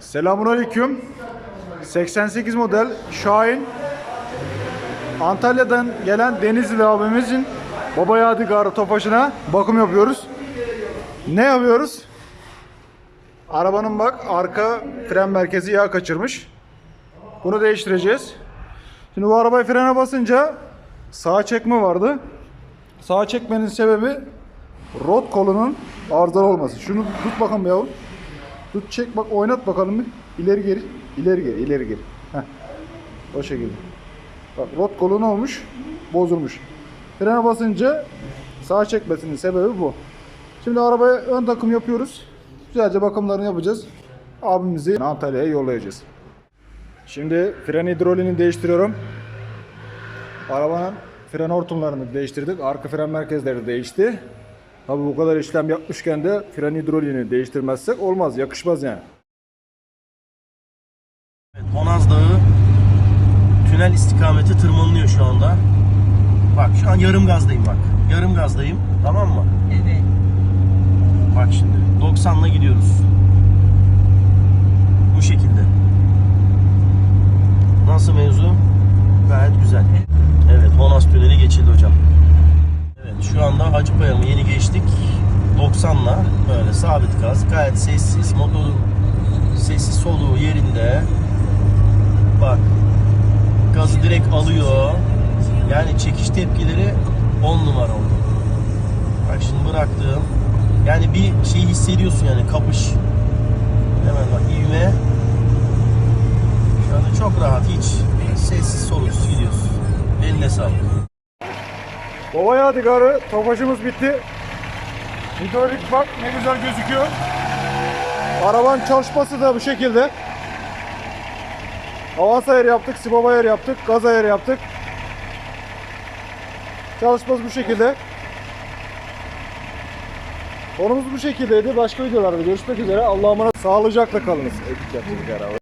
Selamünaleyküm. 88 model Şahin. Antalya'dan gelen Denizli abimizin Baba Yadigarı Tofaşı'na bakım yapıyoruz. Ne yapıyoruz? Arabanın bak arka fren merkezi yağ kaçırmış. Bunu değiştireceğiz. Şimdi bu arabayı frene basınca sağa çekme vardı. Sağa çekmenin sebebi rot kolunun arızalı olması. Şunu tut bakalım yavrum. Tut çek bak oynat bakalım bir. İleri geri. ileri geri. ileri geri. Heh. O şekilde. Bak rot kolu ne olmuş? Bozulmuş. Frene basınca sağa çekmesinin sebebi bu. Şimdi arabaya ön takım yapıyoruz. Güzelce bakımlarını yapacağız. Abimizi Antalya'ya yollayacağız. Şimdi fren hidrolini değiştiriyorum. Arabanın fren hortumlarını değiştirdik. Arka fren merkezleri değişti. Tabi bu kadar işlem yapmışken de fren hidrolini değiştirmezsek olmaz, yakışmaz yani. Evet, Honaz Dağı tünel istikameti tırmanılıyor şu anda. Bak şu an yarım gazdayım bak. Yarım gazdayım. Tamam mı? Evet. Bak şimdi 90'la gidiyoruz. Bu şekilde. Nasıl mevzu? Gayet güzel. Evet Honaz tüneli geçildi hocam. Evet şu anda Hacıpaya'ya mı yeni geçtik. 90'la böyle sabit gaz. Gayet sessiz. Motorun sessiz soluğu yerinde. Bak gazı direkt alıyor. Yani çekiş tepkileri 10 numara oldu. Bak şimdi bıraktım. Yani bir şeyi hissediyorsun yani kapış. Hemen bak ivme. Şu anda çok rahat hiç sessiz soluksuz gidiyorsun. Eline sağlık. Baba Yadigarı tofaşımız bitti. Hidrolik bak ne güzel gözüküyor. Arabanın çalışması da bu şekilde. Avans ayarı yaptık, sibop ayarı yaptık, gaz ayarı yaptık. Çalışması bu şekilde. Konumuz bu şekildeydi. Başka videolarda görüşmek üzere. Allah'a emanet. Sağlıcakla kalınız. Ekip yaptık herhalde.